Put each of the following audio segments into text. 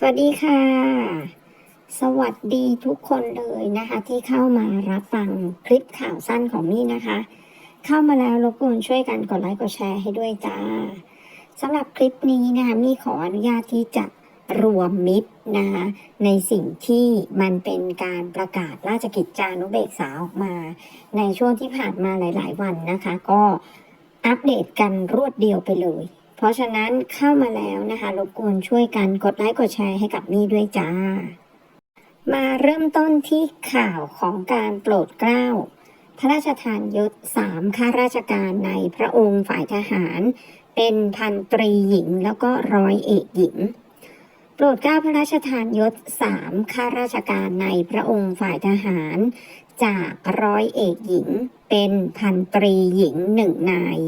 สวัสดีค่ะ สวัสดีทุกคนเลยนะคะ ที่เข้ามารับฟังคลิปข่าวสั้นของนี่นะคะ เข้ามาแล้วรบกวนช่วยกันกดไลค์กดแชร์ให้ด้วยจ้าสำหรับคลิปนี้นะคะมี่ขออนุญาตที่จะรวมมิตรนะคะในสิ่งที่มันเป็นการประกาศราชกิจจานุเบกษาออกมา ในช่วงที่ผ่านมาหลาย ๆ วันนะคะ ก็อัปเดตกันรวดเดียวไปเลย เพราะฉะนั้นเข้ามาแล้วนะคะรบกวนช่วยกันกดไลค์กดแชร์ให้กับนี่ด้วยจ้า มาเริ่มต้นที่ข่าวของการโปรดเกล้าพระราชทานยศสามข้าราชการในพระองค์ฝ่ายทหาร เป็นพันตรีหญิงแล้วก็ร้อยเอกหญิง โปรดเกล้าพระราชทานยศสามข้าราชการในพระองค์ฝ่ายทหาร จากร้อยเอกหญิง เป็นพันตรีหญิงหนึ่งนาย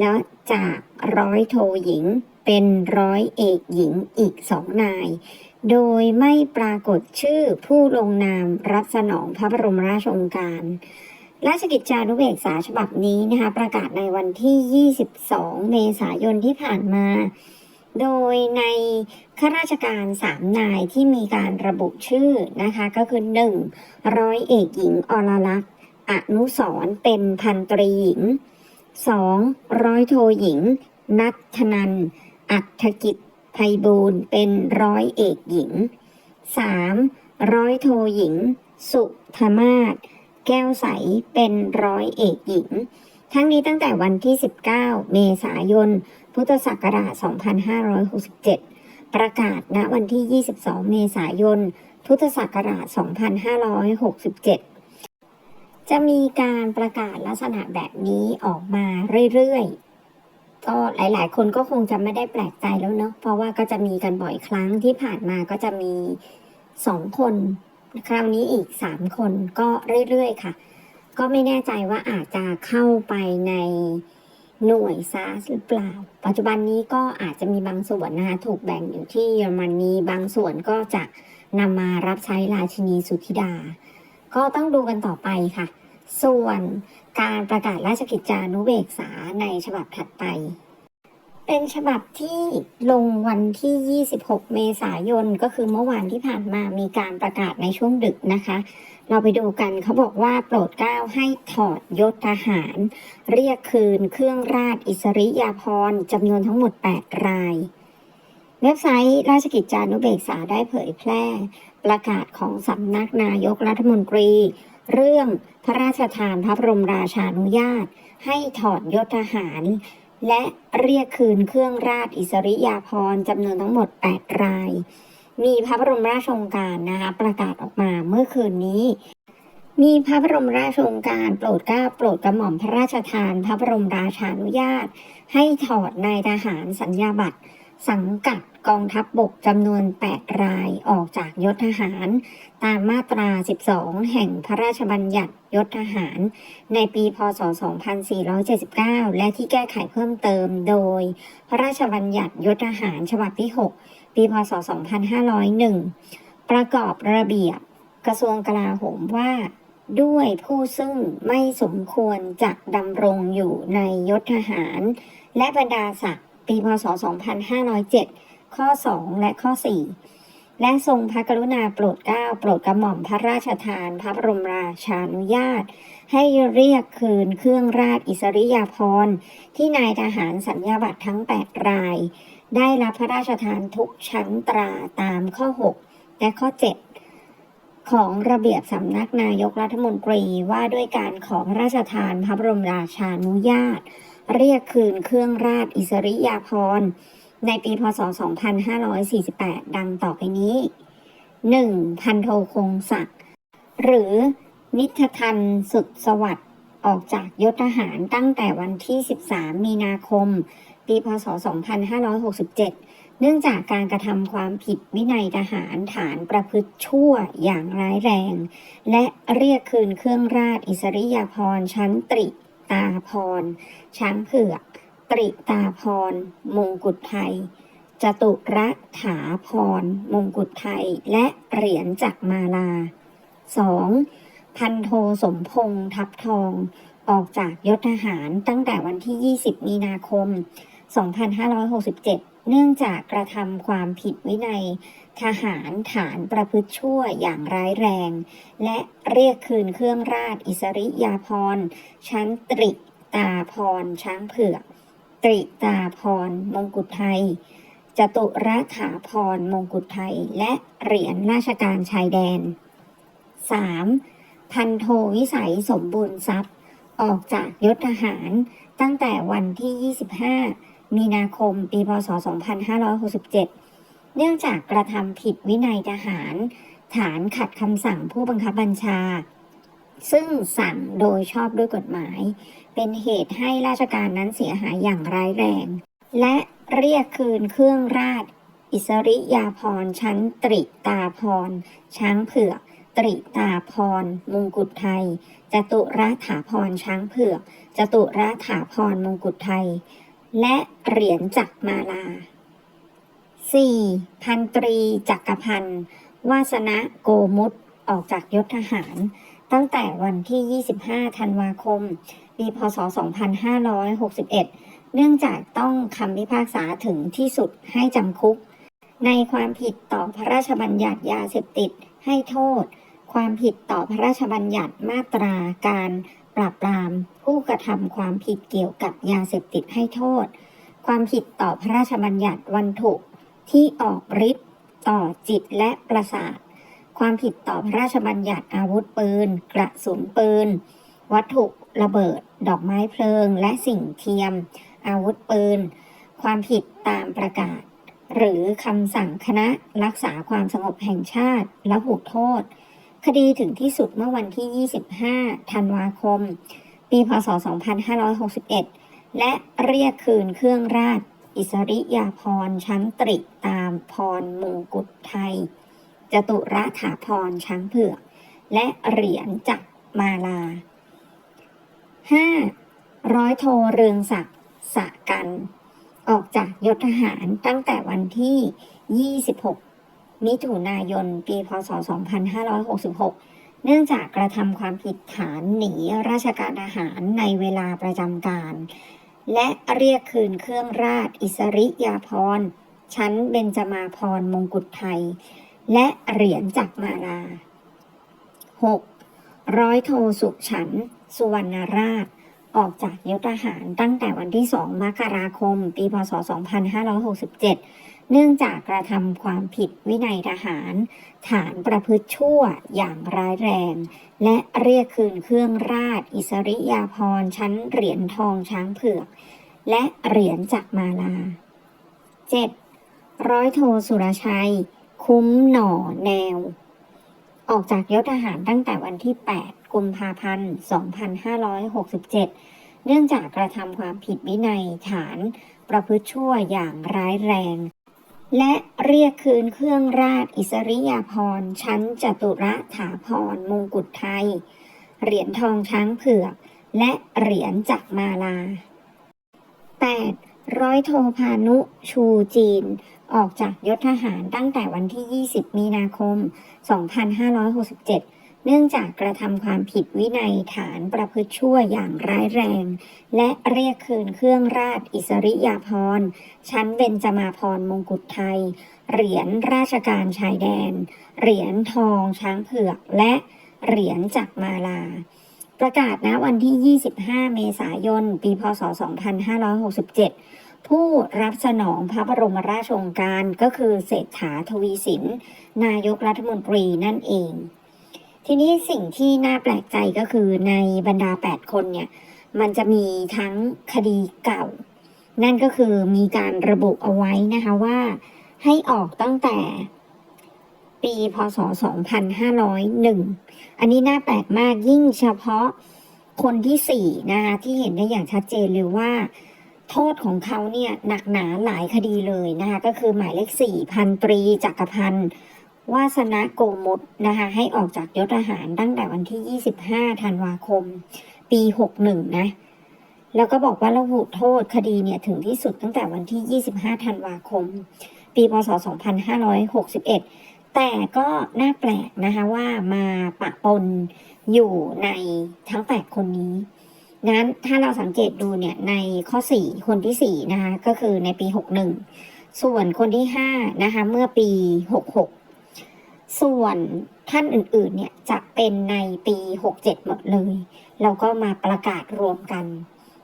แล้วจากร้อยโทหญิงเป็นร้อยเอกหญิงอีกสองนาย โดยไม่ปรากฏชื่อผู้ลงนามรับสนองพระบรมราชโองการ ราชกิจจานุเบกษาฉบับนี้นะคะ ประกาศในวันที่ 22 เมษายนที่ผ่านมา โดยในข้าราชการสามนายที่มีการระบุชื่อนะคะ ก็คือ 1. ร้อยเอกหญิงอรลักษณ์อนุสรเป็นพันตรีหญิง 2. ร้อยโทหญิง นัทนัน อัฐกิจไพบูลย์เป็นร้อยเอกหญิง 3. ร้อยโทหญิง สุธมาศแก้วใสเป็นร้อยเอกหญิง ทั้งนี้ตั้งแต่วันที่ 19 เมษายน พุทธศักราช 2567 ประกาศณวันที่ 22 เมษายน พุทธศักราช 2567 จะมีการประกาศลักษณะแบบนี้ออกมาเรื่อยๆ ก็หลายๆ คนก็คงจะไม่ได้แปลกใจแล้วเนาะ เพราะว่าก็จะมีกันบ่อยครั้งที่ผ่านมาก็จะมีสองคน คราวนี้อีกสามคนก็เรื่อยๆ ค่ะ ก็ไม่แน่ใจว่าอาจจะเข้าไปในหน่วยซาสหรือเปล่า ปัจจุบันนี้ก็อาจจะมีบางส่วนนะคะถูกแบ่งอยู่ที่เยอรมนีบางส่วนก็จะนำมารับใช้ราชินีสุธิดา ก็ต้องดูกันต่อไปค่ะ ส่วนการประกาศราชกิจจานุเบกษาในฉบับถัดไป เป็นฉบับที่ลงวันที่ 26 เมษายนก็คือเมื่อวานที่ผ่านมามีการประกาศในช่วงดึกนะคะ เราไปดูกันเขาบอกว่าโปรดเกล้าให้ถอดยศทหาร เรียกคืนเครื่องราชอิสริยาภรณ์จำนวนทั้งหมด 8 ราย เว็บไซต์ราชกิจจานุเบกษาได้เผยแพร่ ประกาศของสำนักนายกรัฐมนตรีเรื่องพระราชทานพระบรมราชานุญาต ให้ถอดยศทหาร และเรียกคืนเครื่องราชอิสริยาภรณ์จำนวนทั้งหมด 8 ราย มีพระบรมราชโองการนะคะประกาศออกมาเมื่อคืนนี้มีพระบรมราชโองการโปรดเกล้าโปรดกระหม่อมพระราชทาน พระบรมราชานุญาต ให้ถอดนายทหารสัญญาบัตร สังกัดกองทัพบบกจำนวน 8 รายออกจากยศทหาร ตามมาตรา 12 แห่งพระราชบัญญัติยศทหาร ในปีพศ 2479 และที่แก้ไขเพิ่มเติมโดย พระราชบัญญัติยศทหารฉบับที่ 6 ปีพศ 2501 ประกอบระเบียบกระทรวงกลาโหมว่าด้วยผู้ซึ่งไม่สมควรจะดำรงอยู่ในยศทหาร และบรรดาศักดิ์ ปีพศ 2507 ข้อ 2 และข้อ 4 และทรงพระกรุณาโปรดเกล้าโปรดกระหม่อมพระราชทาน พระบรมราชานุญาต ให้เรียกคืนเครื่องราชอิสริยาภรณ์ที่นายทหารสัญญาบัตรทั้ง 8 ราย ได้รับพระราชทานทุกชั้นตราตามข้อ 6 และข้อ 7ของระเบียบสำนักนายกรัฐมนตรีว่าด้วยการขอพระราชทานพระบรมราชานุญาต เรียกคืนเครื่องราชอิสริยาภรณ์ในปีพศ 2548 ดังต่อไปนี้ 1. พันโทคงศักดิ์หรือนิททันสุดสวัสดิ์ออกจากยศทหารตั้งแต่วันที่ 13 มีนาคม ปีพศ 2567 เนื่องจากการกระทำความผิดวินัยทหารฐานประพฤติชั่วอย่างร้ายแรง และเรียกคืนเครื่องราชอิสริยาภรณ์ชั้นตริ ตาพร ช้างเผือกตริตาพร มงกุฎไทย จตุรัฐาพร มงกุฎไทย และเหรียญจักมาลา 2. พันโทสมพงษ์ทับทอง ออกจากยศทหารตั้งแต่วันที่ 20 มีนาคม 2567 เนื่องจากกระทำความผิดวินัย ทหารฐานประพฤติชั่วอย่างร้ายแรง และเรียกคืนเครื่องราชอิสริยาภรณ์ชั้นตริตาพรช้างเผือก ตริตาพรมงกุฎไทยจตุรถาพรมงกุฎไทย และเหรียญราชการชายแดน 3. พันโทวิสัยสมบูรณ์ทรัพย์ ออกจากยศทหารตั้งแต่วันที่ 25 มีนาคมปีพศ 2567 เนื่องจากกระทำผิดวินัยทหาร ฐานขัดคำสั่งผู้บังคับบัญชา ซึ่งสั่งโดยชอบด้วยกฎหมาย เป็นเหตุให้ราชการนั้นเสียหายอย่างร้ายแรง และเรียกคืนเครื่องราช อิสริยาภรณ์ชั้นตริตาพร ช้างเผือก ตริตาพรมงกุฎไทยจตุรถาพรช้างเผือกจตุรถาพรมงกุฎไทย และเหรียญจักมาลา 4. พันตรีจักรพันธ์วาสนะโกมุตออกจากยศทหาร ตั้งแต่วันที่ 25 ธันวาคม ปี พศ 2561 เนื่องจากต้องคำพิพากษาถึงที่สุดให้จำคุก ในความผิดต่อพระราชบัญญัติยาเสพติดให้โทษ ความผิดต่อพระราชบัญญัติมาตราการ ปราบปราม ผู้กระทำความผิดเกี่ยวกับยาเสพติดให้โทษ ความผิดต่อพระราชบัญญัติวัตถุที่ออกฤทธิ์ต่อจิตและประสาท ความผิดต่อพระราชบัญญัติอาวุธปืน กระสุนปืน วัตถุระเบิด ดอกไม้เพลิง และสิ่งเทียม อาวุธปืน ความผิดตามประกาศ หรือคำสั่งคณะรักษาความสงบแห่งชาติและผูกโทษ คดีถึงที่สุดเมื่อวันที่ 25 ธันวาคม ปี พศ 2561 และเรียกคืนเครื่องราช อิสริยาภรณ์ชั้นตริตามพรมงกุฎไทย จตุรถาพรช้างเผือก และเหรียญจักรมาลา 5. ร้อยโทเรืองศักดิ์สะกัน ออกจากยศทหารตั้งแต่วันที่ 26 มิถุนายน ปี พศ 2566 เนื่องจากกระทำความผิดฐานหนีราชการทหารในเวลาประจำการ และเรียกคืนเครื่องราชอิสริยาภรณ์ ชั้นเบญจมาพรมงกุฎไทย และเหรียญจักรมาลา 6. ร้อยโทสุขฉัน สุวรรณราชออกจากยศทหารตั้งแต่วันที่ 2 มกราคม ปี พศ 2567 เนื่องจากกระทำความผิดวินัยทหาร ฐานประพฤติชั่วอย่างร้ายแรง และเรียกคืนเครื่องราช อิสริยาภรณ์ชั้นเหรียญทองช้างเผือก และเหรียญจักมาลา 7. ร้อยโทสุรชัย คุ้มหน่อแนว ออกจากยศทหารตั้งแต่วันที่ 8 กุมภาพันธ์ 2567เนื่องจากกระทำความผิดวินัยฐาน ประพฤติชั่วอย่างร้ายแรง และเรียกคืนเครื่องราชอิสริยาภรณ์ชั้นจตุรถาภรณ์มงกุฎไทย เหรียญทองช้างเผือก และเหรียญจักรมาลา 8. ร้อยโทพานุชูจีน ออกจากยศทหารตั้งแต่วันที่ 20 มีนาคม 2567 เนื่องจากกระทำความผิดวินัยฐานประพฤติชั่วอย่างร้ายแรง และเรียกคืนเครื่องราชอิสริยาภรณ์ ชั้นเบญจมาพรมงกุฎไทย เหรียญราชการชายแดน เหรียญทองช้างเผือก และเหรียญจักรมาลา ประกาศณวันที่ 25 เมษายน ปี พศ 2567ผู้รับสนองพระบรมราชโองการก็คือเศรษฐาทวีสิน นายกรัฐมนตรีนั่นเอง ทีนี้สิ่งที่น่าแปลกใจก็คือในบรรดา 8 คนเนี่ย มันจะมีทั้งคดีเก่า นั่นก็คือมีการระบุเอาไว้นะคะว่าให้ออกตั้งแต่ปีพศ 2501 อันนี้น่าแปลกมากยิ่งเฉพาะคนที่สี่นะคะที่เห็นได้อย่างชัดเจนเลยว่า โทษของเขาเนี่ยหนักหนาหลายคดีเลยนะคะก็คือหมายเลขสี่พันตรีจักรพันธ์ วาสนะโกมุตนะคะให้ออกจากยศทหารตั้งแต่วันที่ 25 ธันวาคม ปี 61 นะ แล้วก็บอกว่าระหุโทษคดีเนี่ยถึงที่สุดตั้งแต่วันที่ 25 ธันวาคม ปีพศ 2561 แต่ก็น่าแปลกนะคะว่ามาปะปนอยู่ในทั้ง 8 คนนี้งั้นถ้าเราสังเกตดูเนี่ยในข้อ 4 คนที่ 4 นะคะก็คือในปี 61 ส่วนคนที่ห้านะคะเมื่อปีหกหก ส่วนท่านอื่นๆเนี่ยจะเป็นในปีหกเจ็ดหมดเลยแล้วก็มาประกาศรวมกัน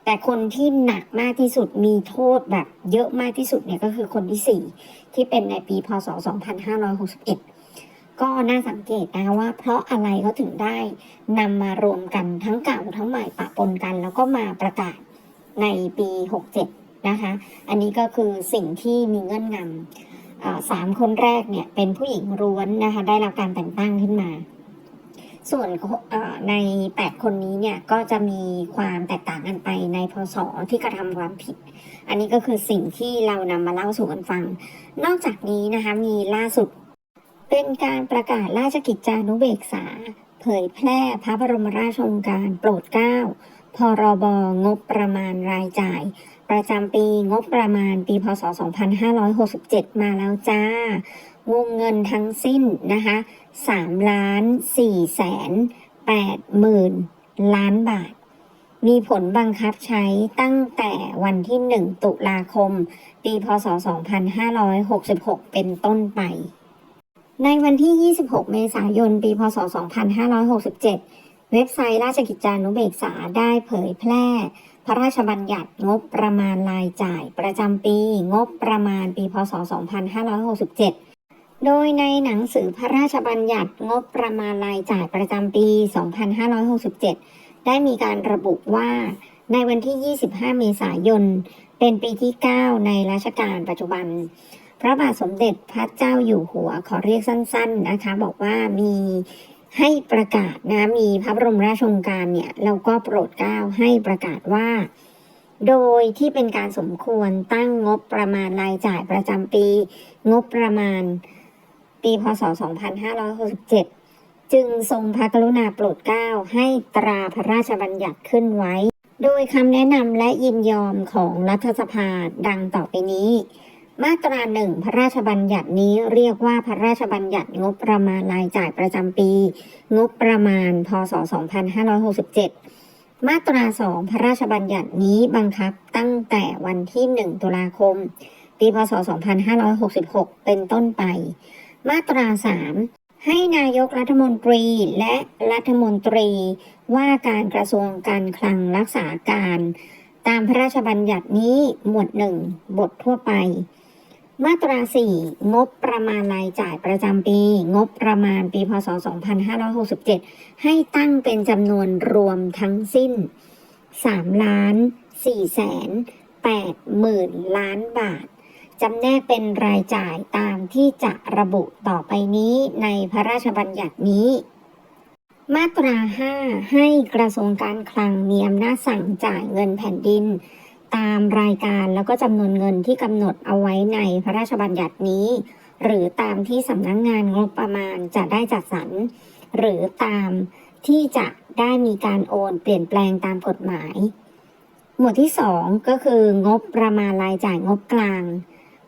แต่คนที่หนักมากที่สุดมีโทษแบบเยอะมากที่สุดเนี่ยก็คือคนที่สี่ที่เป็นในปีพศ 2561 ก็น่าสังเกตนะคะว่าเพราะอะไรเขาถึงได้นำมารวมกันทั้งเก่าทั้งใหม่ปะปนกัน แล้วก็มาประกาศในปี 67 นะคะ อันนี้ก็คือสิ่งที่มีเงื่อนงำ สามคนแรกเนี่ยเป็นผู้หญิงล้วนนะคะได้รับการแต่งตั้งขึ้นมา ส่วนใน 8 คนนี้เนี่ยก็จะมีความแตกต่างกันไปในพศที่กระทำความผิด อันนี้ก็คือสิ่งที่เรานำมาเล่าสู่กันฟัง นอกจากนี้นะคะมีล่าสุด เป็นการประกาศราชกิจจานุเบกษา เผยแพร่พระบรมราชโองการโปรดเกล้าพรบงบประมาณรายจ่าย ประจำปีงบประมาณปีพศ 2567 มาแล้วจ้า วงเงินทั้งสิ้นนะคะ3ล้าน4แสน8หมื่นล้านบาท มีผลบังคับใช้ตั้งแต่วันที่ 1 ตุลาคม ปีพศ 2566 เป็นต้นไป ในวันที่ 26 เมษายน ปีพศ 2567 เว็บไซต์ราชกิจจานุเบกษาได้เผยแพร่ พระราชบัญญัติงบประมาณรายจ่ายประจำปีงบประมาณปีพศ 2567 โดยในหนังสือพระราชบัญญัติงบประมาณรายจ่ายประจำปี 2567 ได้มีการระบุว่าในวันที่ 25 เมษายน เป็นปีที่ 9 ในรัชกาลปัจจุบัน พระบาทสมเด็จพระเจ้าอยู่หัวขอเรียกสั้น ๆนะคะ บอกว่ามี ให้ประกาศนะมีพระบรมราชโองการเนี่ยแล้วก็โปรดเกล้าให้ประกาศว่า โดยที่เป็นการสมควรตั้งงบประมาณรายจ่ายประจำปี งบประมาณปีพศ 2567 จึงทรงพระกรุณาโปรดเกล้าให้ตราพระราชบัญญัติขึ้นไว้ โดยคำแนะนำและยินยอมของรัฐสภาดังต่อไปนี้ มาตราหนึ่งพระราชบัญญัตินี้เรียกว่าพระราชบัญญัติงบประมาณรายจ่ายประจำปี งบประมาณ พศ 2567 มาตราสองพระราชบัญญัตินี้บังคับตั้งแต่วันที่1ตุลาคม ปี พศ 2566 เป็นต้นไป มาตรา3ให้นายกรัฐมนตรีและรัฐมนตรีว่าการกระทรวงการคลังรักษาการ ตามพระราชบัญญัตินี้หมวด1บททั่วไป มาตรา 4 งบประมาณรายจ่ายประจำปี งบประมาณปี พศ 2567 ให้ตั้งเป็นจำนวนรวมทั้งสิ้น 3 ล้าน4แสน8หมื่นล้านบาท จำแนกเป็นรายจ่ายตามที่จะระบุต่อไปนี้ในพระราชบัญญัตินี้ มาตรา 5 ให้กระทรวงการคลังมีอำนาจสั่งจ่ายเงินแผ่นดิน ตามรายการแล้วก็จำนวนเงินที่กำหนดเอาไว้ในพระราชบัญญัตินี้ หรือตามที่สำนักงงานงบประมาณจะได้จัดสรรหรือตามที่จะได้มีการโอนเปลี่ยนแปลงตามกฎหมาย หมวดที่ 2 ก็คืองบประมาณรายจ่ายงบกลาง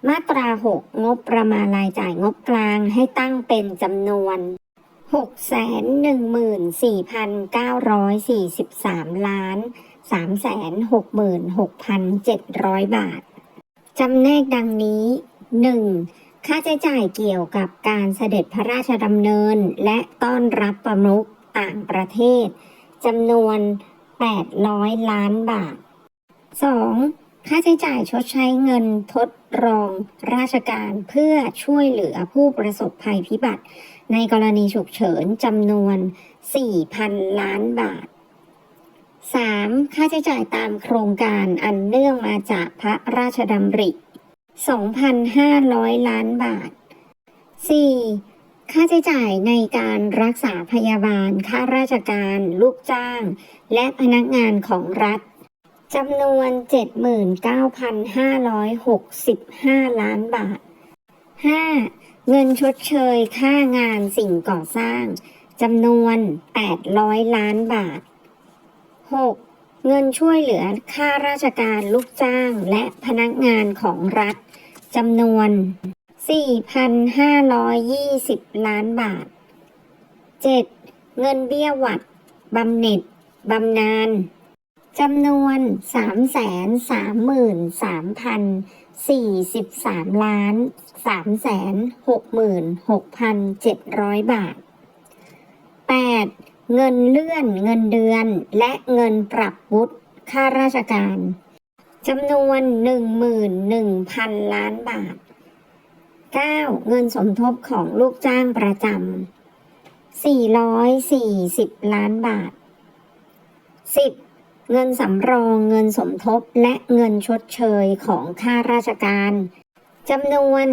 มาตรา 6 งบประมาณรายจ่ายงบกลางให้ตั้งเป็นจำนวน614,943 ล้าน 366,700 บาท จำแนกดังนี้ 1. ค่าใช้จ่ายเกี่ยวกับการเสด็จพระราชดำเนิน และต้อนรับประมุขต่างประเทศจำนวน 800 ล้านบาท 2. ค่าใช้จ่ายชดใช้เงินทดรองราชการเพื่อช่วยเหลือผู้ประสบภัยพิบัติ ในกรณีฉุกเฉินจำนวน 4,000 ล้านบาท 3. ค่าใช้จ่ายตามโครงการอันเนื่องมาจากพระราชดำริ 2,500 ล้านบาท 4. ค่าใช้จ่ายในการรักษาพยาบาลข้าราชการ ลูกจ้าง และพนักงานของรัฐจำนวน 79,565 ล้านบาท 5. เงินชดเชยค่างานสิ่งก่อสร้างจำนวน 800 ล้านบาท 6. เงินช่วยเหลือค่าราชการลูกจ้างและพนักงานของรัฐจำนวน 4,520 ล้านบาท 7. เงินเบี้ยหวัดบำเหน็จบำนาญจำนวนสามแสนสามหมื่นสามพันสี่สิบสามล้านสามแสนหกหมื่นหกพันเจ็ดร้อยบาทแปด เงินเลื่อน เงินเดือน และเงินปรับวุฒิค่าราชการจำนวนหนึ่งหมื่นหนึ่งพันล้านบาทเก้าเงินสมทบของลูกจ้างประจำสี่ร้อยสี่สิบล้านบาทสิบเงินสำรองเงินสมทบและเงินชดเชยของข้าราชการจำนวน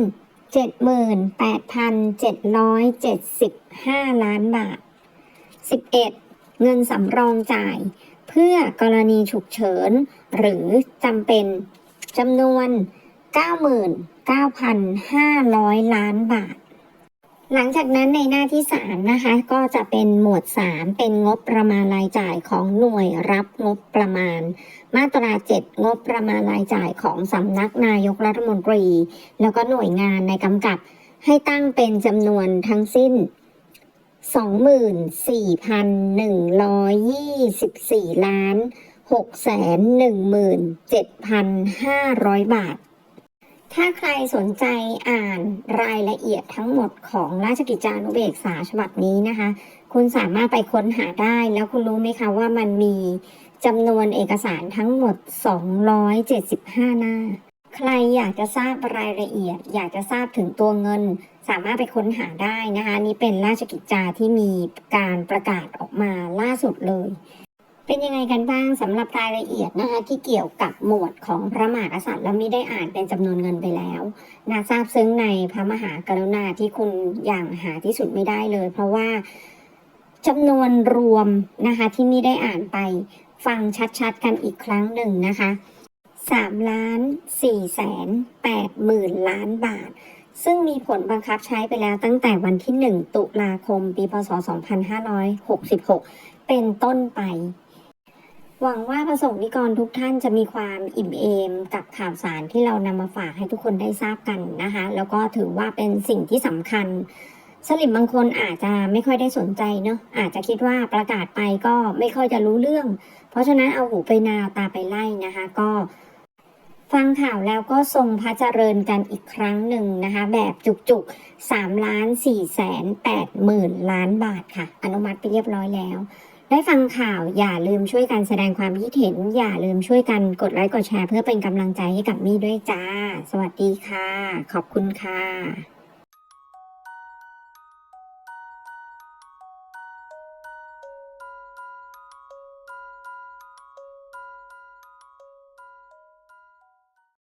78,775 ล้านบาท 11. เงินสำรองจ่าย เพื่อกรณีฉุกเฉิน หรือจำเป็นจำนวน 99,500 ล้านบาท หลังจากนั้นในหน้าที่ 3 นะคะ ก็จะเป็นหมวด 3 เป็นงบประมาณรายจ่ายของหน่วยรับงบประมาณ มาตรา 7 งบประมาณรายจ่ายของสำนักนายกรัฐมนตรี แล้วก็หน่วยงานในกำกับ ให้ตั้งเป็นจำนวนทั้งสิ้น 24,124 ล้าน 617,500 บาท ถ้าใครสนใจอ่านรายละเอียดทั้งหมดของราชกิจจานุเบกษาฉบับนี้นะคะ คุณสามารถไปค้นหาได้แล้วคุณรู้ไหมคะว่ามันมีจำนวนเอกสารทั้งหมด 275 หน้า ใครอยากจะทราบรายละเอียด อยากจะทราบถึงตัวเงิน สามารถไปค้นหาได้นะคะนี่เป็นราชกิจจาที่มีการประกาศออกมาล่าสุดเลยเป็นยังไงกันบ้างสำหรับรายละเอียดนะคะที่เกี่ยวกับหมวดของพระมหากษัตริย์แล้วไม่ได้อ่านเป็นจำนวนเงินไปแล้วน่าทราบซึ้งในพระมหากรุณาที่คุณอย่างหาที่สุดไม่ได้เลย เพราะว่าจำนวนรวมนะคะที่ไม่ได้อ่านไปฟังชัดๆกันอีกครั้งหนึ่งนะคะ 3ล้าน4แสน8หมื่นล้านบาท ซึ่งมีผลบังคับใช้ไปแล้วตั้งแต่วันที่ 1 ตุลาคม ปี พศ 2566 เป็นต้นไป หวังว่าประสงค์นิกรทุกท่านจะมีความอิ่มเอมกับข่าวสารที่เรานำมาฝากให้ทุกคนได้ทราบกันนะคะ แล้วก็ถือว่าเป็นสิ่งที่สำคัญสลิมบางคนอาจจะไม่ค่อยได้สนใจเนาะอาจจะคิดว่าประกาศไปก็ไม่ค่อยจะรู้เรื่อง เพราะฉะนั้นเอาหูไปนาตาไปไล่นะคะ ก็ ฟังข่าวแล้วก็ทรงพระเจริญกันอีกครั้งหนึ่งนะคะ แบบจุกๆ3ล้าน4แสน8หมื่นล้านบาทค่ะ อนุมัติไปเรียบร้อยแล้ว ได้ฟังข่าวอย่าลืมช่วยกันแสดงความคิดเห็น อย่าลืมช่วยกันกดไลค์กดแชร์เพื่อเป็นกำลังใจให้กับมี่ด้วยจ้า สวัสดีค่ะ ขอบคุณค่ะ